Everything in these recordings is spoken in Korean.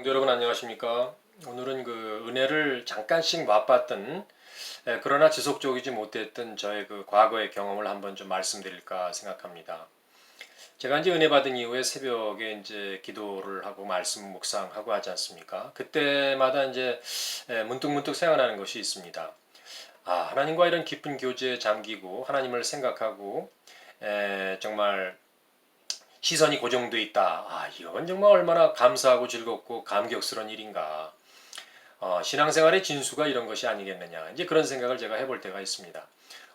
성도 여러분 안녕하십니까? 오늘은 그 은혜를 잠깐씩 맛봤던 에, 그러나 지속적이지 못했던 저의 그 과거의 경험을 한번 좀 말씀드릴까 생각합니다. 제가 이제 은혜 받은 이후에 새벽에 이제 기도를 하고 말씀 묵상하고 하지 않습니까? 그때마다 이제 에, 문득 문득 생각나는 것이 있습니다. 아, 하나님과 이런 깊은 교제에 잠기고 하나님을 생각하고 에, 정말 시선이 고정돼 있다. 아, 이건 정말 얼마나 감사하고 즐겁고 감격스러운 일인가. 어, 신앙생활의 진수가 이런 것이 아니겠느냐. 이제 그런 생각을 제가 해볼 때가 있습니다.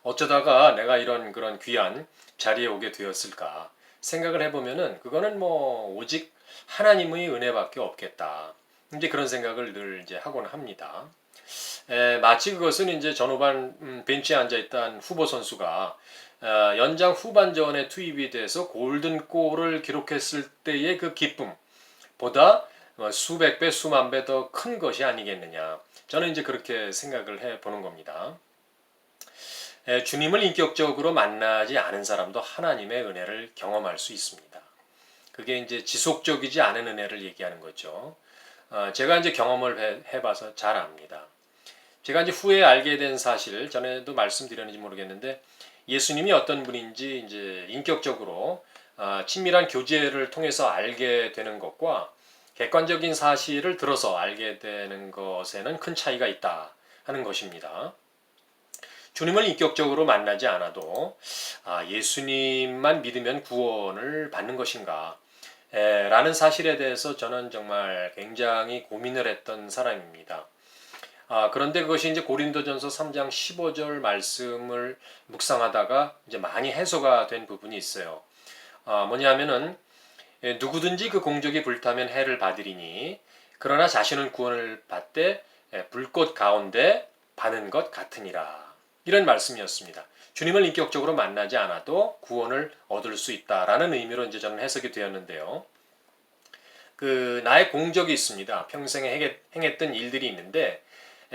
어쩌다가 내가 이런 그런 귀한 자리에 오게 되었을까 생각을 해보면은 그거는 뭐 오직 하나님의 은혜밖에 없겠다. 이제 그런 생각을 늘 이제 하곤 합니다. 에, 마치 그것은 이제 전후반 음, 벤치에 앉아 있던 후보 선수가 어, 연장 후반전에 투입이 돼서 골든 골을 기록했을 때의 그 기쁨보다 뭐 수백 배, 수만 배 더 큰 것이 아니겠느냐. 저는 이제 그렇게 생각을 해 보는 겁니다. 에, 주님을 인격적으로 만나지 않은 사람도 하나님의 은혜를 경험할 수 있습니다. 그게 이제 지속적이지 않은 은혜를 얘기하는 거죠. 어, 제가 이제 경험을 해, 해봐서 잘 압니다. 제가 이제 후에 알게 된 사실 전에도 말씀드렸는지 모르겠는데 예수님이 어떤 분인지 이제 인격적으로 아, 친밀한 교제를 통해서 알게 되는 것과 객관적인 사실을 들어서 알게 되는 것에는 큰 차이가 있다 하는 것입니다. 주님을 인격적으로 만나지 않아도 아, 예수님만 믿으면 구원을 받는 것인가 에, 라는 사실에 대해서 저는 정말 굉장히 고민을 했던 사람입니다. 아, 그런데 그것이 이제 고린도전서 3장 15절 말씀을 묵상하다가 이제 많이 해소가 된 부분이 있어요. 아, 뭐냐면은 예, 누구든지 그 공적이 불타면 해를 받으리니 그러나 자신은 구원을 받되 예, 불꽃 가운데 바는 것 같으니라. 이런 말씀이었습니다. 주님을 인격적으로 만나지 않아도 구원을 얻을 수 있다라는 의미로 이제 저는 해석이 되었는데요. 그 나의 공적이 있습니다. 평생에 행했던 일들이 있는데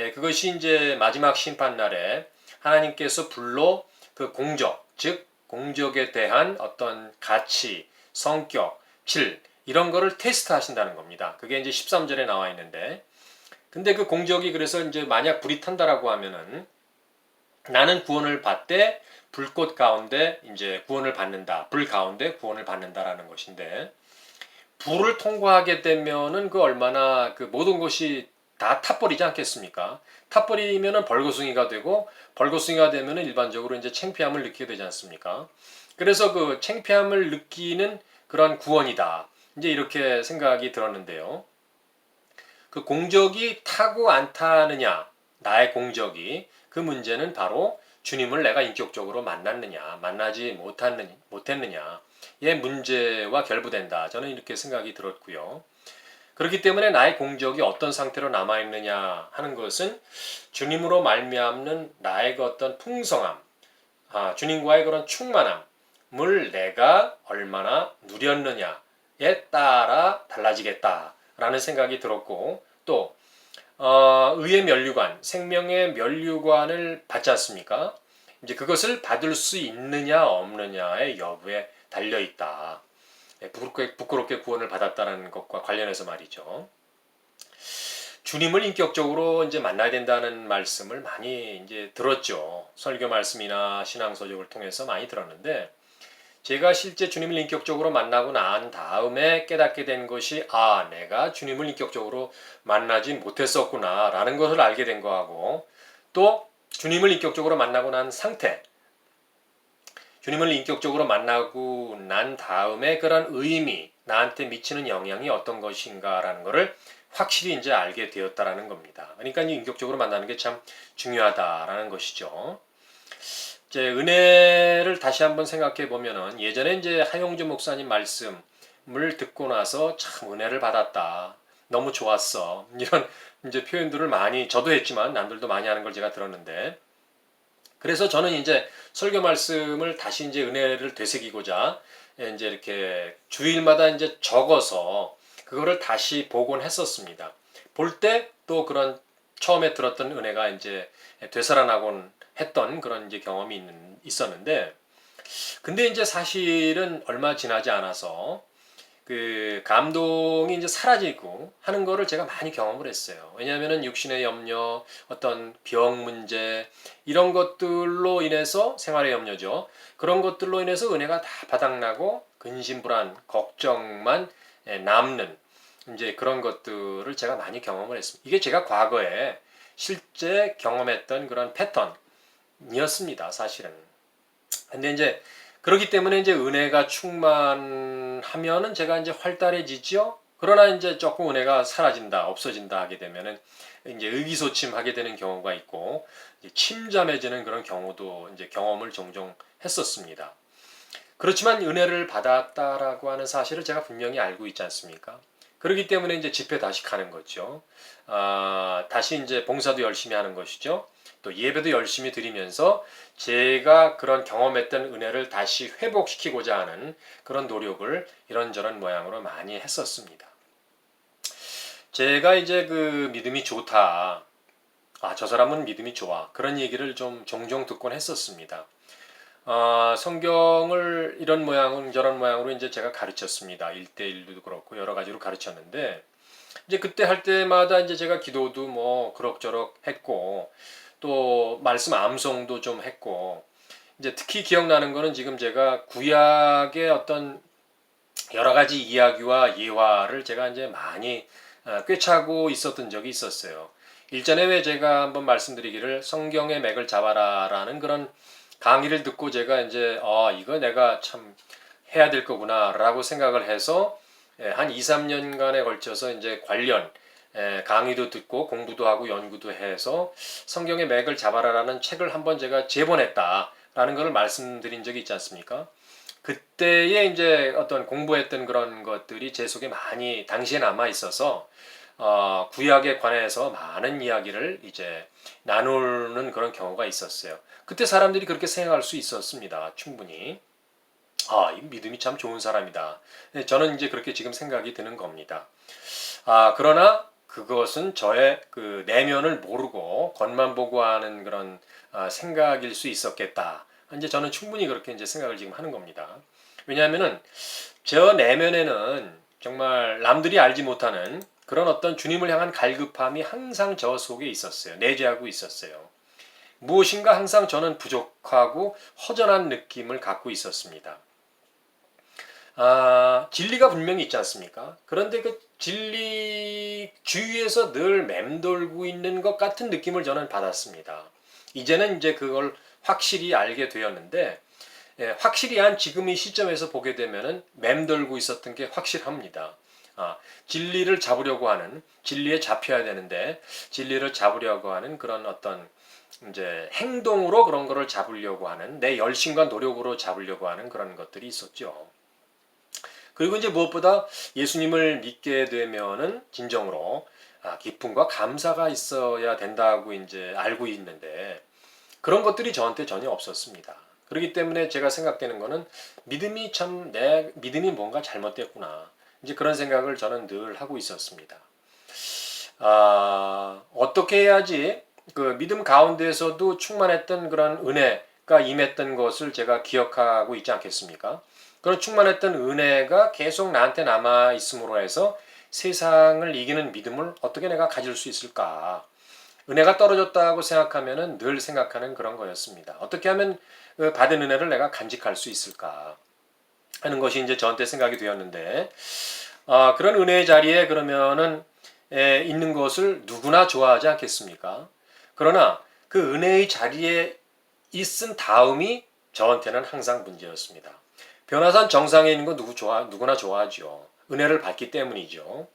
예, 그것이 이제 마지막 심판 날에 하나님께서 불로 그 공적, 즉 공적에 대한 어떤 가치, 성격, 질 이런 거를 테스트 하신다는 겁니다. 그게 이제 13절에 나와 있는데 근데 그 공적이 그래서 이제 만약 불이 탄다라고 하면은 나는 구원을 받되 불꽃 가운데 이제 구원을 받는다. 불 가운데 구원을 받는다라는 것인데 불을 통과하게 되면은 그 얼마나 그 모든 것이 다 타버리지 않겠습니까? 타버리면은 벌거숭이가 되고 벌거숭이가 되면은 일반적으로 이제 창피함을 느끼게 되지 않습니까? 그래서 그 창피함을 느끼는 그런 구원이다. 이제 이렇게 생각이 들었는데요. 그 공적이 타고 안 타느냐, 나의 공적이 그 문제는 바로 주님을 내가 인격적으로 만났느냐, 만나지 못했느냐, 못했느냐의 문제와 결부된다. 저는 이렇게 생각이 들었고요. 그렇기 때문에 나의 공적이 어떤 상태로 남아 있느냐 하는 것은 주님으로 말미암는 나의 그 어떤 풍성함, 아, 주님과의 그런 충만함을 내가 얼마나 누렸느냐에 따라 달라지겠다라는 생각이 들었고 또 어, 의의 면류관, 생명의 면류관을 받지 않습니까? 이제 그것을 받을 수 있느냐 없느냐의 여부에 달려 있다. 예, 부끄럽게, 부끄럽게 구원을 받았다는 것과 관련해서 말이죠. 주님을 인격적으로 이제 만나야 된다는 말씀을 많이 이제 들었죠. 설교 말씀이나 신앙 서적을 통해서 많이 들었는데 제가 실제 주님을 인격적으로 만나고 난 다음에 깨닫게 된 것이 아, 내가 주님을 인격적으로 만나지 못했었구나라는 것을 알게 된 거하고 또 주님을 인격적으로 만나고 난 상태 주님을 인격적으로 만나고 난 다음에 그런 의미, 나한테 미치는 영향이 어떤 것인가라는 것을 확실히 이제 알게 되었다라는 겁니다. 그러니까 인격적으로 만나는 게 참 중요하다라는 것이죠. 이제 은혜를 다시 한번 생각해 보면은 예전에 이제 하용주 목사님 말씀을 듣고 나서 참 은혜를 받았다. 너무 좋았어. 이런 이제 표현들을 많이 저도 했지만 남들도 많이 하는 걸 제가 들었는데 그래서 저는 이제 설교 말씀을 다시 이제 은혜를 되새기고자 이제 이렇게 주일마다 이제 적어서 그거를 다시 보곤 했었습니다. 볼 때 또 그런 처음에 들었던 은혜가 이제 되살아나곤 했던 그런 이제 경험이 있는, 있었는데 근데 이제 사실은 얼마 지나지 않아서 그 감동이 이제 사라지고 하는 거를 제가 많이 경험을 했어요. 왜냐하면은 육신의 염려, 어떤 병 문제 이런 것들로 인해서 생활의 염려죠. 그런 것들로 인해서 은혜가 다 바닥나고 근심 불안, 걱정만 예, 남는 이제 그런 것들을 제가 많이 경험을 했습니다. 이게 제가 과거에 실제 경험했던 그런 패턴이었습니다. 사실은. 근데 이제 그렇기 때문에 이제 은혜가 충만하면은 제가 이제 활달해지죠. 그러나 이제 조금 은혜가 사라진다, 없어진다 하게 되면은 이제 의기소침하게 되는 경우가 있고 침잠해지는 그런 경우도 이제 경험을 종종 했었습니다. 그렇지만 은혜를 받았다라고 하는 사실을 제가 분명히 알고 있지 않습니까? 그렇기 때문에 이제 집회 다시 가는 거죠. 아, 다시 이제 봉사도 열심히 하는 것이죠. 또 예배도 열심히 드리면서 제가 그런 경험했던 은혜를 다시 회복시키고자 하는 그런 노력을 이런저런 모양으로 많이 했었습니다. 제가 이제 그 믿음이 좋다. 아, 저 사람은 믿음이 좋아. 그런 얘기를 좀 종종 듣곤 했었습니다. 아, 성경을 이런 모양은 저런 모양으로 이제 제가 가르쳤습니다. 1대1도 그렇고 여러 가지로 가르쳤는데 이제 그때 할 때마다 이제 제가 기도도 뭐 그럭저럭 했고 또 말씀 암송도 좀 했고 이제 특히 기억나는 거는 지금 제가 구약의 어떤 여러 가지 이야기와 예화를 제가 이제 많이 어, 꿰차고 있었던 적이 있었어요. 일전에 왜 제가 한번 말씀드리기를 성경의 맥을 잡아라라는 그런 강의를 듣고 제가 이제 아 이거 내가 참 해야 될 거구나라고 생각을 해서 예, 한 2, 3년간에 걸쳐서 이제 관련 예, 강의도 듣고 공부도 하고 연구도 해서 성경의 맥을 잡아라라는 책을 한번 제가 제본했다라는 것을 말씀드린 적이 있지 않습니까? 그때에 이제 어떤 공부했던 그런 것들이 제 속에 많이 당시에 남아 있어서 어, 구약에 관해서 많은 이야기를 이제 나누는 그런 경우가 있었어요. 그때 사람들이 그렇게 생각할 수 있었습니다. 충분히. 아, 이 믿음이 참 좋은 사람이다. 네, 저는 이제 그렇게 지금 생각이 드는 겁니다. 아, 그러나 그것은 저의 그 내면을 모르고 겉만 보고 하는 그런 아, 생각일 수 있었겠다. 이제 저는 충분히 그렇게 이제 생각을 지금 하는 겁니다. 왜냐하면은 저 내면에는 정말 남들이 알지 못하는 그런 어떤 주님을 향한 갈급함이 항상 저 속에 있었어요. 내재하고 있었어요. 무엇인가 항상 저는 부족하고 허전한 느낌을 갖고 있었습니다. 아, 진리가 분명히 있지 않습니까? 그런데 그 진리 주위에서 늘 맴돌고 있는 것 같은 느낌을 저는 받았습니다. 이제는 이제 그걸 확실히 알게 되었는데, 예, 확실히 한 지금 이 시점에서 보게 되면은 맴돌고 있었던 게 확실합니다. 아, 진리를 잡으려고 하는, 진리에 잡혀야 되는데, 진리를 잡으려고 하는 그런 어떤 이제 행동으로 그런 거를 잡으려고 하는, 내 열심과 노력으로 잡으려고 하는 그런 것들이 있었죠. 그리고 이제 무엇보다 예수님을 믿게 되면은 진정으로 아, 기쁨과 감사가 있어야 된다고 이제 알고 있는데 그런 것들이 저한테 전혀 없었습니다. 그렇기 때문에 제가 생각되는 거는 믿음이 참 내 믿음이 뭔가 잘못됐구나. 이제 그런 생각을 저는 늘 하고 있었습니다. 아, 어떻게 해야지 그 믿음 가운데에서도 충만했던 그런 은혜가 임했던 것을 제가 기억하고 있지 않겠습니까? 그런 충만했던 은혜가 계속 나한테 남아 있음으로 해서 세상을 이기는 믿음을 어떻게 내가 가질 수 있을까? 은혜가 떨어졌다고 생각하면은 늘 생각하는 그런 거였습니다. 어떻게 하면 그 받은 은혜를 내가 간직할 수 있을까? 하는 것이 이제 저한테 생각이 되었는데, 아, 그런 은혜의 자리에 그러면은 에, 있는 것을 누구나 좋아하지 않겠습니까? 그러나 그 은혜의 자리에 있은 다음이 저한테는 항상 문제였습니다. 변화산 정상에 있는 거 누구 좋아 누구나 좋아하죠. 은혜를 받기 때문이죠.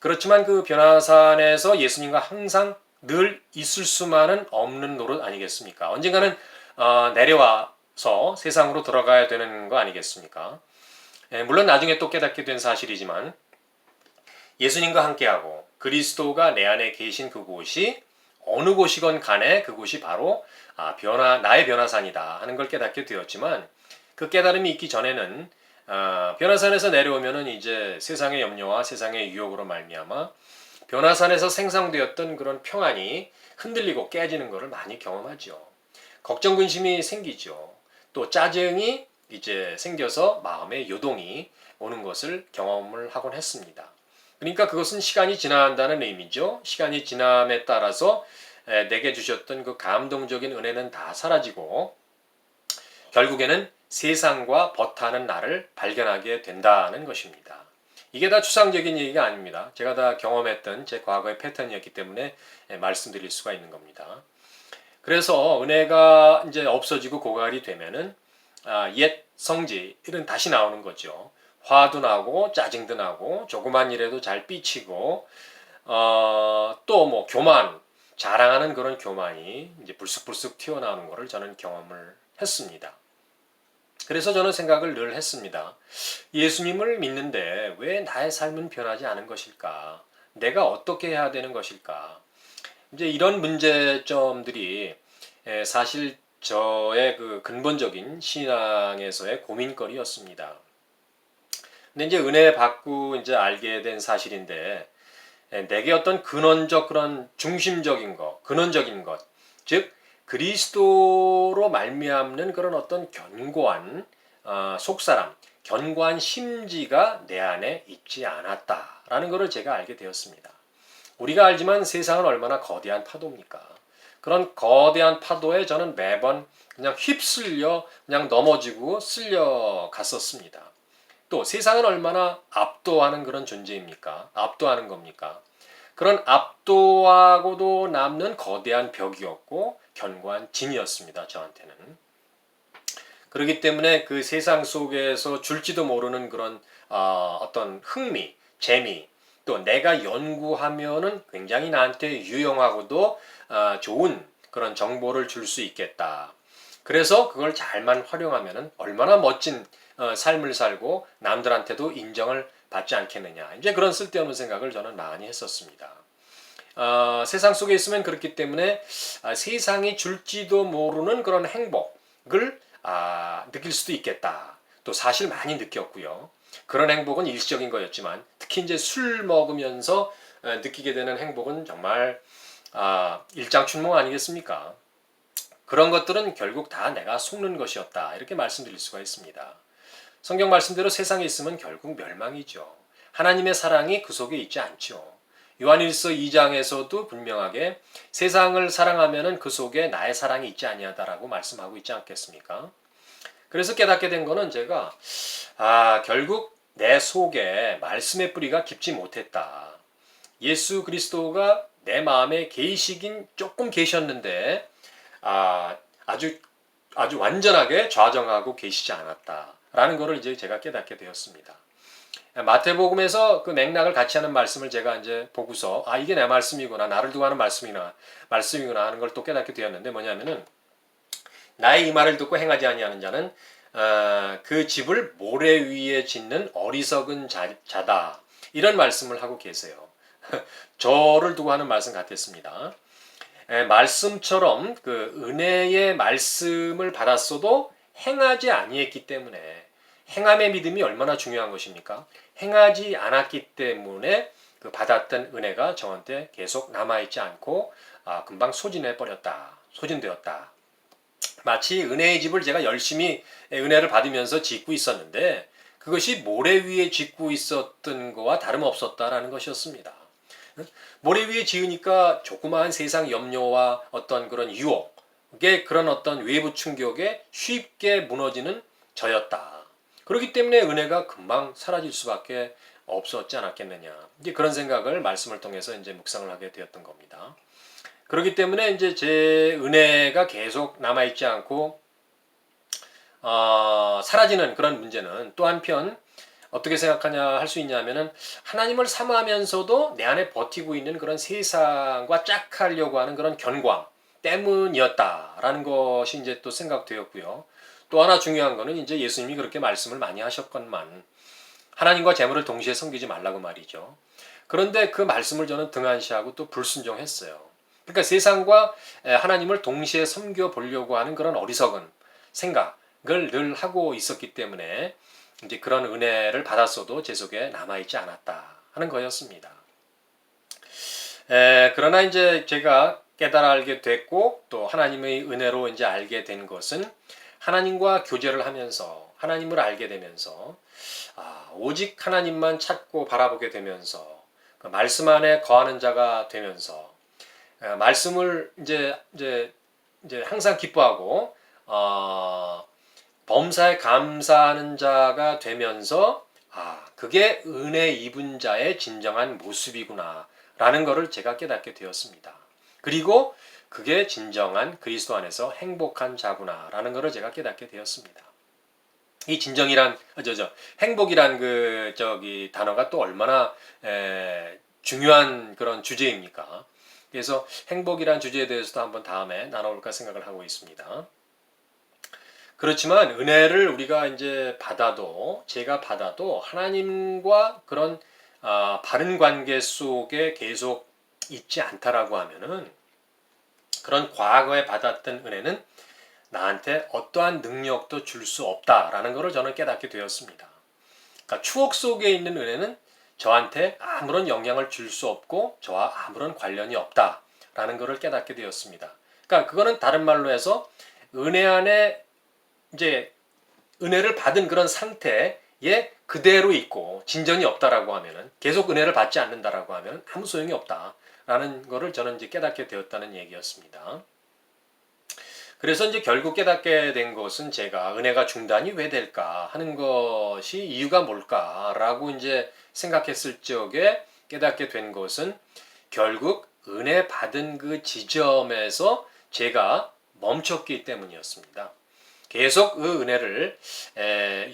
그렇지만 그 변화산에서 예수님과 항상 늘 있을 수만은 없는 노릇 아니겠습니까? 언젠가는 어, 내려와서 세상으로 들어가야 되는 거 아니겠습니까? 예, 물론 나중에 또 깨닫게 된 사실이지만 예수님과 함께하고 그리스도가 내 안에 계신 그곳이 어느 곳이건 간에 그곳이 바로 아, 변화 나의 변화산이다 하는 걸 깨닫게 되었지만 그 깨달음이 있기 전에는 아, 변화산에서 내려오면은 이제 세상의 염려와 세상의 유혹으로 말미암아 변화산에서 생성되었던 그런 평안이 흔들리고 깨지는 것을 많이 경험하죠. 걱정 근심이 생기죠. 또 짜증이 이제 생겨서 마음의 요동이 오는 것을 경험을 하곤 했습니다. 그러니까 그것은 시간이 지나간다는 의미죠. 시간이 지남에 따라서 에, 내게 주셨던 그 감동적인 은혜는 다 사라지고 결국에는 세상과 버타는 나를 발견하게 된다는 것입니다. 이게 다 추상적인 얘기가 아닙니다. 제가 다 경험했던 제 과거의 패턴이었기 때문에 에, 말씀드릴 수가 있는 겁니다. 그래서 은혜가 이제 없어지고 고갈이 되면은 아, 옛 성질은 다시 나오는 거죠. 화도 나고 짜증도 나고 조그만 일에도 잘 삐치고 어, 또 뭐 교만 자랑하는 그런 교만이 이제 불쑥불쑥 튀어나오는 것을 저는 경험을 했습니다. 그래서 저는 생각을 늘 했습니다. 예수님을 믿는데 왜 나의 삶은 변하지 않은 것일까? 내가 어떻게 해야 되는 것일까? 이제 이런 문제점들이 에, 사실 저의 그 근본적인 신앙에서의 고민거리였습니다. 근데 이제 은혜 받고 이제 알게 된 사실인데 에, 내게 어떤 근원적 그런 중심적인 것, 근원적인 것, 즉 그리스도로 말미암는 그런 어떤 견고한 어, 속사람, 견고한 심지가 내 안에 있지 않았다라는 것을 제가 알게 되었습니다. 우리가 알지만 세상은 얼마나 거대한 파도입니까? 그런 거대한 파도에 저는 매번 그냥 휩쓸려 그냥 넘어지고 쓸려 갔었습니다. 또 세상은 얼마나 압도하는 그런 존재입니까? 압도하는 겁니까? 그런 압도하고도 남는 거대한 벽이었고 견고한 진이었습니다. 저한테는. 그렇기 때문에 그 세상 속에서 줄지도 모르는 그런 어, 어떤 흥미, 재미, 또 내가 연구하면은 굉장히 나한테 유용하고도 어, 좋은 그런 정보를 줄 수 있겠다. 그래서 그걸 잘만 활용하면은 얼마나 멋진 어, 삶을 살고 남들한테도 인정을 받지 않겠느냐. 이제 그런 쓸데없는 생각을 저는 많이 했었습니다. 어, 세상 속에 있으면 그렇기 때문에 아, 세상이 줄지도 모르는 그런 행복을 아, 느낄 수도 있겠다. 또 사실 많이 느꼈고요. 그런 행복은 일시적인 거였지만 특히 이제 술 먹으면서 어, 느끼게 되는 행복은 정말 아, 일장춘몽 아니겠습니까? 그런 것들은 결국 다 내가 속는 것이었다. 이렇게 말씀드릴 수가 있습니다. 성경 말씀대로 세상에 있으면 결국 멸망이죠. 하나님의 사랑이 그 속에 있지 않죠. 요한일서 2장에서도 분명하게 세상을 사랑하면은 그 속에 나의 사랑이 있지 아니하다라고 말씀하고 있지 않겠습니까? 그래서 깨닫게 된 거는 제가 아, 결국 내 속에 말씀의 뿌리가 깊지 못했다. 예수 그리스도가 내 마음에 계시긴 조금 계셨는데 아, 아주 아주 완전하게 좌정하고 계시지 않았다라는 것을 이제 제가 깨닫게 되었습니다. 마태복음에서 그 맥락을 같이 하는 말씀을 제가 이제 보고서 아 이게 내 말씀이구나 나를 두고 하는 말씀이나 말씀이구나 하는 걸 또 깨닫게 되었는데 뭐냐면은 나의 이 말을 듣고 행하지 아니하는 자는 어, 그 집을 모래 위에 짓는 어리석은 자, 자다 이런 말씀을 하고 계세요. 저를 두고 하는 말씀 같았습니다. 에, 말씀처럼 그 은혜의 말씀을 받았어도 행하지 아니했기 때문에 행함의 믿음이 얼마나 중요한 것입니까? 행하지 않았기 때문에 그 받았던 은혜가 저한테 계속 남아있지 않고 아, 금방 소진해 버렸다. 소진되었다. 마치 은혜의 집을 제가 열심히 은혜를 받으면서 짓고 있었는데 그것이 모래 위에 짓고 있었던 거와 다름없었다라는 것이었습니다. 모래 위에 지으니까 조그마한 세상 염려와 어떤 그런 유혹의 그런 어떤 외부 충격에 쉽게 무너지는 저였다. 그렇기 때문에 은혜가 금방 사라질 수밖에 없었지 않았겠느냐. 이제 그런 생각을 말씀을 통해서 이제 묵상을 하게 되었던 겁니다. 그렇기 때문에 이제 제 은혜가 계속 남아 있지 않고, 어, 사라지는 그런 문제는 또 한편 어떻게 생각하냐 할 수 있냐면은 하나님을 사모하면서도 내 안에 버티고 있는 그런 세상과 짝하려고 하는 그런 견광 때문이었다라는 것이 이제 또 생각되었고요. 또 하나 중요한 거는 이제 예수님이 그렇게 말씀을 많이 하셨건만 하나님과 재물을 동시에 섬기지 말라고 말이죠. 그런데 그 말씀을 저는 등한시하고 또 불순종했어요. 그러니까 세상과 하나님을 동시에 섬겨 보려고 하는 그런 어리석은 생각을 늘 하고 있었기 때문에 이제 그런 은혜를 받았어도 제 속에 남아있지 않았다 하는 거였습니다. 에, 그러나 이제 제가 깨달아 알게 됐고 또 하나님의 은혜로 이제 알게 된 것은 하나님과 교제를 하면서 하나님을 알게 되면서 아, 오직 하나님만 찾고 바라보게 되면서 그 말씀 안에 거하는 자가 되면서 아, 말씀을 이제 이제 이제 항상 기뻐하고 어, 범사에 감사하는 자가 되면서 아 그게 은혜 입은 자의 진정한 모습이구나라는 것을 제가 깨닫게 되었습니다. 그리고 그게 진정한 그리스도 안에서 행복한 자구나라는 것을 제가 깨닫게 되었습니다. 이 진정이란 저저 행복이란 그 저기 단어가 또 얼마나 에, 중요한 그런 주제입니까? 그래서 행복이란 주제에 대해서도 한번 다음에 나눠볼까 생각을 하고 있습니다. 그렇지만 은혜를 우리가 이제 받아도 제가 받아도 하나님과 그런 아, 바른 관계 속에 계속 있지 않다라고 하면은 그런 과거에 받았던 은혜는 나한테 어떠한 능력도 줄 수 없다라는 것을 저는 깨닫게 되었습니다. 그러니까 추억 속에 있는 은혜는 저한테 아무런 영향을 줄 수 없고 저와 아무런 관련이 없다라는 것을 깨닫게 되었습니다. 그러니까 그거는 다른 말로 해서 은혜 안에 이제 은혜를 받은 그런 상태에 그대로 있고 진전이 없다라고 하면은 계속 은혜를 받지 않는다라고 하면 아무 소용이 없다 라는 것을 저는 이제 깨닫게 되었다는 얘기였습니다. 그래서 이제 결국 깨닫게 된 것은 제가 은혜가 중단이 왜 될까 하는 것이 이유가 뭘까라고 이제 생각했을 적에 깨닫게 된 것은 결국 은혜 받은 그 지점에서 제가 멈췄기 때문이었습니다. 계속 그 은혜를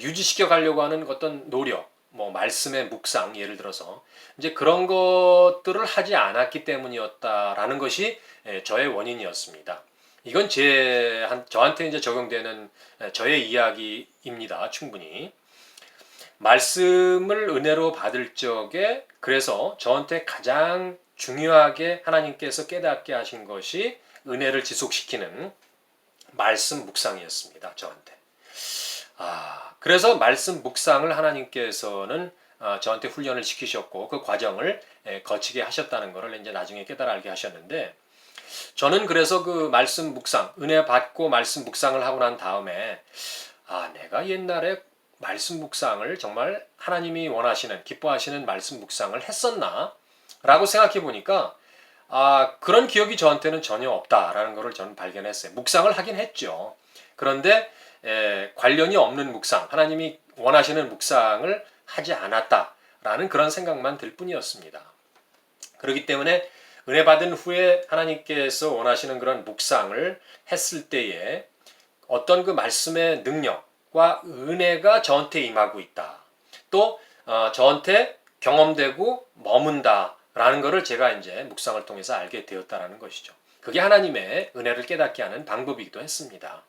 유지시켜 가려고 하는 어떤 노력, 뭐 말씀의 묵상 예를 들어서 이제 그런 것들을 하지 않았기 때문이었다라는 것이 저의 원인이었습니다. 이건 제 한, 저한테 이제 적용되는 저의 이야기입니다. 충분히. 말씀을 은혜로 받을 적에 그래서 저한테 가장 중요하게 하나님께서 깨닫게 하신 것이 은혜를 지속시키는 말씀 묵상이었습니다. 저한테. 아, 그래서 말씀 묵상을 하나님께서는 아, 저한테 훈련을 시키셨고 그 과정을 거치게 하셨다는 것을 이제 나중에 깨달아 알게 하셨는데 저는 그래서 그 말씀 묵상, 은혜 받고 말씀 묵상을 하고 난 다음에 아, 내가 옛날에 말씀 묵상을 정말 하나님이 원하시는, 기뻐하시는 말씀 묵상을 했었나? 라고 생각해 보니까 아, 그런 기억이 저한테는 전혀 없다라는 것을 저는 발견했어요. 묵상을 하긴 했죠. 그런데 에, 관련이 없는 묵상, 하나님이 원하시는 묵상을 하지 않았다라는 그런 생각만 들 뿐이었습니다. 그렇기 때문에 은혜 받은 후에 하나님께서 원하시는 그런 묵상을 했을 때에 어떤 그 말씀의 능력과 은혜가 저한테 임하고 있다. 또 어, 저한테 경험되고 머문다라는 것을 제가 이제 묵상을 통해서 알게 되었다라는 것이죠. 그게 하나님의 은혜를 깨닫게 하는 방법이기도 했습니다.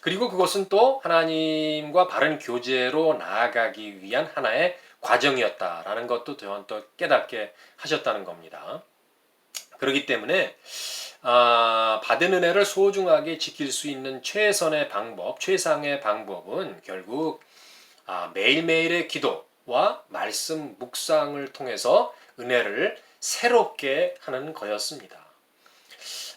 그리고 그것은 또 하나님과 바른 교제로 나아가기 위한 하나의 과정이었다라는 것도 저한 또 깨닫게 하셨다는 겁니다. 그렇기 때문에 아, 받은 은혜를 소중하게 지킬 수 있는 최선의 방법, 최상의 방법은 결국 아, 매일매일의 기도와 말씀 묵상을 통해서 은혜를 새롭게 하는 거였습니다.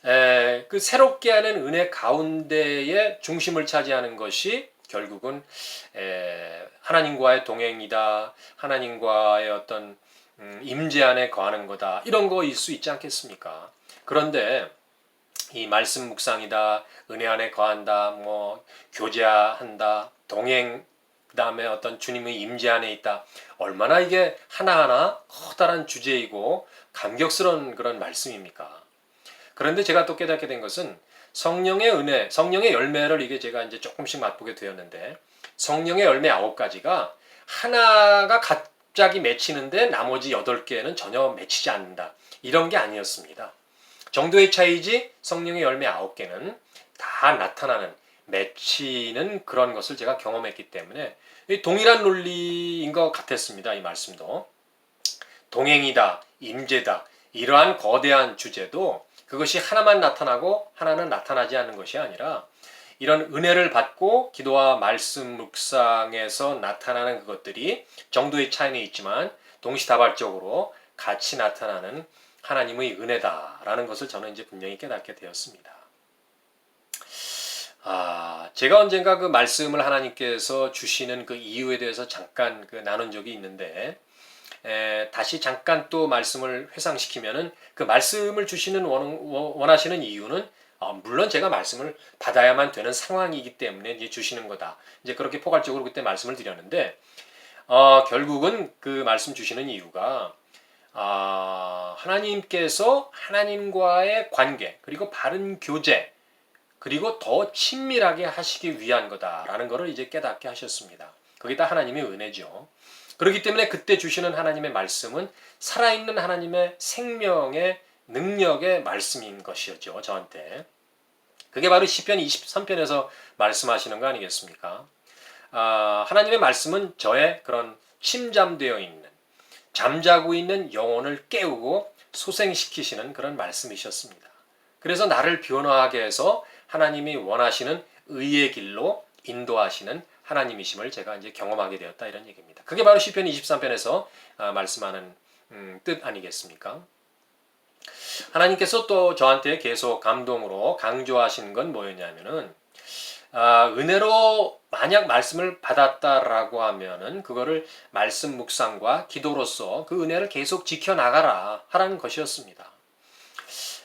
에, 그 새롭게 하는 은혜 가운데에 중심을 차지하는 것이 결국은 에, 하나님과의 동행이다. 하나님과의 어떤 음, 임재 안에 거하는 거다. 이런 거일 수 있지 않겠습니까? 그런데 이 말씀 묵상이다, 은혜 안에 거한다, 뭐 교제한다, 동행 그다음에 어떤 주님의 임재 안에 있다. 얼마나 이게 하나하나 커다란 주제이고 감격스러운 그런 말씀입니까? 그런데 제가 또 깨닫게 된 것은 성령의 은혜, 성령의 열매를 이게 제가 이제 조금씩 맛보게 되었는데 성령의 열매 아홉 가지가 하나가 같 갑자기 맺히는데 나머지 8개는 전혀 맺히지 않는다. 이런 게 아니었습니다. 정도의 차이지 성령의 열매 9개는 다 나타나는 맺히는 그런 것을 제가 경험했기 때문에 동일한 논리인 것 같았습니다. 이 말씀도. 동행이다, 임재다, 이러한 거대한 주제도 그것이 하나만 나타나고 하나는 나타나지 않는 것이 아니라 이런 은혜를 받고 기도와 말씀 묵상에서 나타나는 그것들이 정도의 차이는 있지만 동시다발적으로 같이 나타나는 하나님의 은혜다라는 것을 저는 이제 분명히 깨닫게 되었습니다. 아, 제가 언젠가 그 말씀을 하나님께서 주시는 그 이유에 대해서 잠깐 그 나눈 적이 있는데, 에, 다시 잠깐 또 말씀을 회상시키면은 그 말씀을 주시는 원, 원하시는 이유는 어, 물론 제가 말씀을 받아야만 되는 상황이기 때문에 이제 주시는 거다. 이제 그렇게 포괄적으로 그때 말씀을 드렸는데, 어, 결국은 그 말씀 주시는 이유가 아, 하나님께서 하나님과의 관계 그리고 바른 교제 그리고 더 친밀하게 하시기 위한 거다라는 것을 이제 깨닫게 하셨습니다. 그게 다 하나님의 은혜죠. 그렇기 때문에 그때 주시는 하나님의 말씀은 살아있는 하나님의 생명의 능력의 말씀인 것이었죠. 저한테. 그게 바로 시편 23편에서 말씀하시는 거 아니겠습니까? 아, 하나님의 말씀은 저의 그런 침잠되어 있는 잠자고 있는 영혼을 깨우고 소생시키시는 그런 말씀이셨습니다. 그래서 나를 변화하게 해서 하나님이 원하시는 의의 길로 인도하시는 하나님이심을 제가 이제 경험하게 되었다 이런 얘기입니다. 그게 바로 시편 23편에서 아, 말씀하는 음, 뜻 아니겠습니까? 하나님께서 또 저한테 계속 감동으로 강조하시는 건 뭐였냐면은 아, 은혜로 만약 말씀을 받았다라고 하면은 그거를 말씀 묵상과 기도로서 그 은혜를 계속 지켜나가라 하라는 것이었습니다.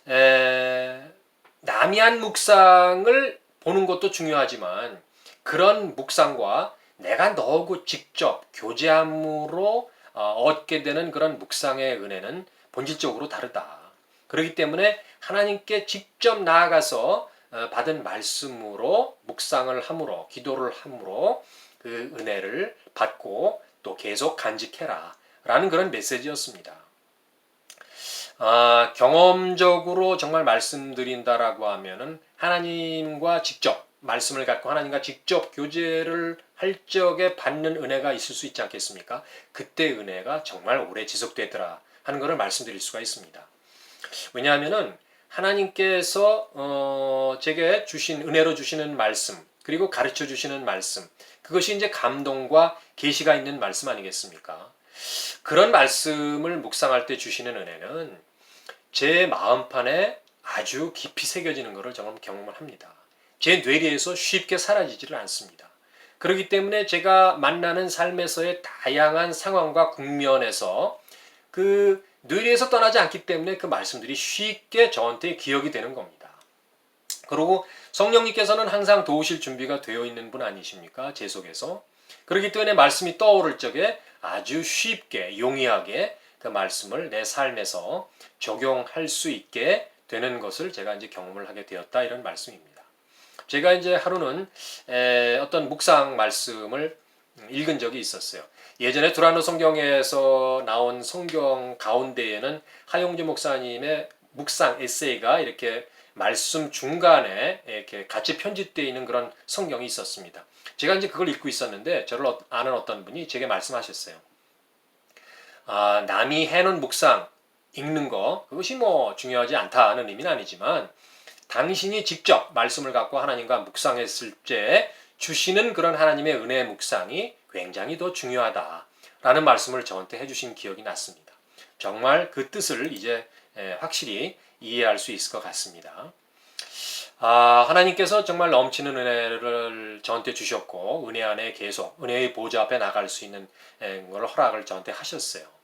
에, 남이한 묵상을 보는 것도 중요하지만 그런 묵상과 내가 너하고 직접 교제함으로 어, 얻게 되는 그런 묵상의 은혜는 본질적으로 다르다. 그렇기 때문에 하나님께 직접 나아가서 어, 받은 말씀으로 묵상을 함으로 기도를 함으로 그 은혜를 받고 또 계속 간직해라 라는 그런 메시지였습니다. 아, 경험적으로 정말 말씀드린다라고 하면은 하나님과 직접 말씀을 갖고 하나님과 직접 교제를 할 적에 받는 은혜가 있을 수 있지 않겠습니까? 그때 은혜가 정말 오래 지속되더라 하는 것을 말씀드릴 수가 있습니다. 왜냐하면은 하나님께서 어, 제게 주신 은혜로 주시는 말씀 그리고 가르쳐 주시는 말씀 그것이 이제 감동과 계시가 있는 말씀 아니겠습니까? 그런 말씀을 묵상할 때 주시는 은혜는 제 마음판에 아주 깊이 새겨지는 것을 저는 경험을 합니다. 제 뇌리에서 쉽게 사라지지를 않습니다. 그렇기 때문에 제가 만나는 삶에서의 다양한 상황과 국면에서 그 뇌리에서 떠나지 않기 때문에 그 말씀들이 쉽게 저한테 기억이 되는 겁니다. 그리고 성령님께서는 항상 도우실 준비가 되어 있는 분 아니십니까? 제 속에서. 그렇기 때문에 말씀이 떠오를 적에 아주 쉽게 용이하게 그 말씀을 내 삶에서 적용할 수 있게 되는 것을 제가 이제 경험을 하게 되었다 이런 말씀입니다. 제가 이제 하루는 어떤 묵상 말씀을 읽은 적이 있었어요. 예전에 두라노 성경에서 나온 성경 가운데에는 하용주 목사님의 묵상 에세이가 이렇게 말씀 중간에 이렇게 같이 편집되어 있는 그런 성경이 있었습니다. 제가 이제 그걸 읽고 있었는데 저를 어, 아는 어떤 분이 제게 말씀하셨어요. 아, 남이 해놓은 묵상 읽는 거 그것이 뭐 중요하지 않다는 의미는 아니지만 당신이 직접 말씀을 갖고 하나님과 묵상했을 때 주시는 그런 하나님의 은혜 묵상이 굉장히 더 중요하다라는 말씀을 저한테 해주신 기억이 났습니다. 정말 그 뜻을 이제 확실히 이해할 수 있을 것 같습니다. 아, 하나님께서 정말 넘치는 은혜를 저한테 주셨고 은혜 안에 계속 은혜의 보좌 앞에 나갈 수 있는 걸 허락을 저한테 하셨어요.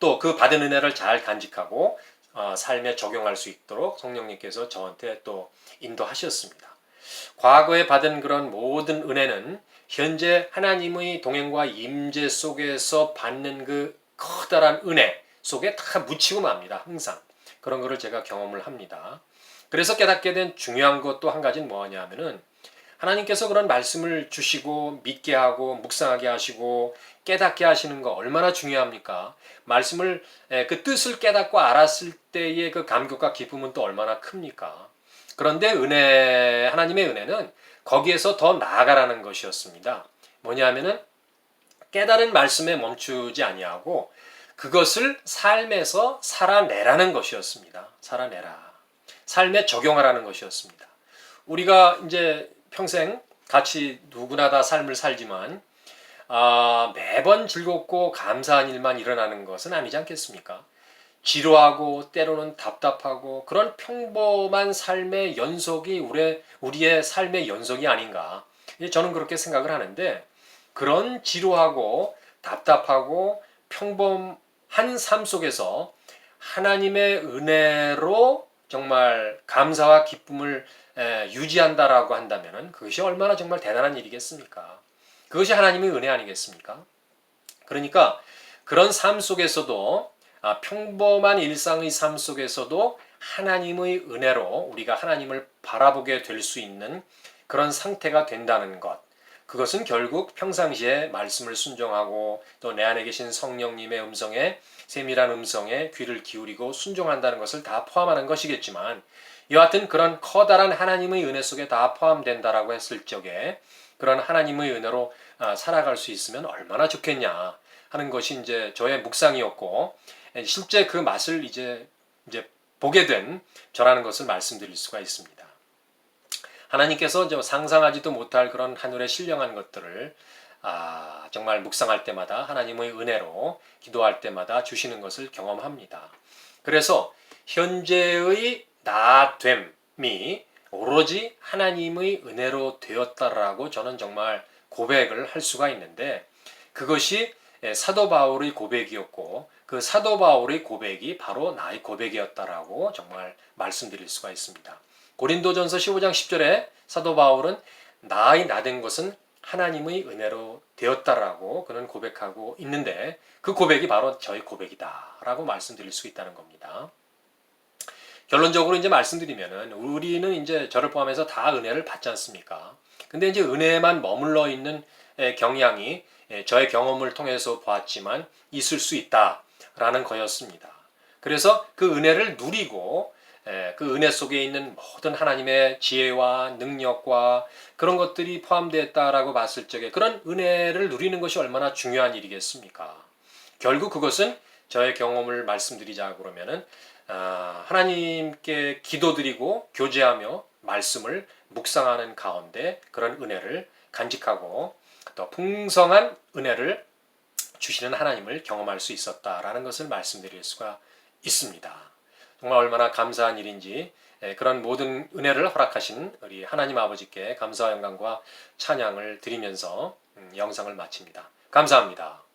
또 그 받은 은혜를 잘 간직하고 어, 삶에 적용할 수 있도록 성령님께서 저한테 또 인도하셨습니다. 과거에 받은 그런 모든 은혜는 현재 하나님의 동행과 임재 속에서 받는 그 커다란 은혜 속에 다 묻히고 맙니다. 항상. 그런 것을 제가 경험을 합니다. 그래서 깨닫게 된 중요한 것도 한 가지는 뭐냐 하면은 하나님께서 그런 말씀을 주시고 믿게 하고 묵상하게 하시고 깨닫게 하시는 거 얼마나 중요합니까? 말씀을 그 뜻을 깨닫고 알았을 때의 그 감격과 기쁨은 또 얼마나 큽니까? 그런데 은혜 하나님의 은혜는 거기에서 더 나아가라는 것이었습니다. 뭐냐면은 깨달은 말씀에 멈추지 아니하고 그것을 삶에서 살아내라는 것이었습니다. 살아내라. 삶에 적용하라는 것이었습니다. 우리가 이제 평생 같이 누구나 다 삶을 살지만 아, 매번 즐겁고 감사한 일만 일어나는 것은 아니지 않겠습니까? 지루하고 때로는 답답하고 그런 평범한 삶의 연속이 우리의, 우리의 삶의 연속이 아닌가. 저는 그렇게 생각을 하는데 그런 지루하고 답답하고 평범한 삶 속에서 하나님의 은혜로 정말 감사와 기쁨을 에, 유지한다라고 한다면 그것이 얼마나 정말 대단한 일이겠습니까? 그것이 하나님의 은혜 아니겠습니까? 그러니까 그런 삶 속에서도 아, 평범한 일상의 삶 속에서도 하나님의 은혜로 우리가 하나님을 바라보게 될 수 있는 그런 상태가 된다는 것. 그것은 결국 평상시에 말씀을 순종하고 또 내 안에 계신 성령님의 음성에 세밀한 음성에 귀를 기울이고 순종한다는 것을 다 포함하는 것이겠지만 여하튼 그런 커다란 하나님의 은혜 속에 다 포함된다라고 했을 적에 그런 하나님의 은혜로 아, 살아갈 수 있으면 얼마나 좋겠냐 하는 것이 이제 저의 묵상이었고 실제 그 맛을 이제 이제 보게 된 저라는 것을 말씀드릴 수가 있습니다. 하나님께서 상상하지도 못할 그런 하늘의 신령한 것들을 아, 정말 묵상할 때마다 하나님의 은혜로 기도할 때마다 주시는 것을 경험합니다. 그래서 현재의 나됨이 오로지 하나님의 은혜로 되었다라고 저는 정말 고백을 할 수가 있는데 그것이 사도 바울의 고백이었고 그 사도 바울의 고백이 바로 나의 고백이었다라고 정말 말씀드릴 수가 있습니다. 고린도전서 15장 10절에 사도 바울은 나의 나된 것은 하나님의 은혜로 되었다라고 그는 고백하고 있는데 그 고백이 바로 저의 고백이다라고 말씀드릴 수 있다는 겁니다. 결론적으로 이제 말씀드리면은 우리는 이제 저를 포함해서 다 은혜를 받지 않습니까? 근데 이제 은혜만 머물러 있는 경향이 저의 경험을 통해서 보았지만 있을 수 있다라는 거였습니다. 그래서 그 은혜를 누리고 그 은혜 속에 있는 모든 하나님의 지혜와 능력과 그런 것들이 포함되었다라고 봤을 적에 그런 은혜를 누리는 것이 얼마나 중요한 일이겠습니까? 결국 그것은 저의 경험을 말씀드리자 그러면은 아, 하나님께 기도드리고 교제하며 말씀을 묵상하는 가운데 그런 은혜를 간직하고 또 풍성한 은혜를 주시는 하나님을 경험할 수 있었다라는 것을 말씀드릴 수가 있습니다. 정말 얼마나 감사한 일인지 예, 그런 모든 은혜를 허락하신 우리 하나님 아버지께 감사와 영광과 찬양을 드리면서 음, 영상을 마칩니다. 감사합니다.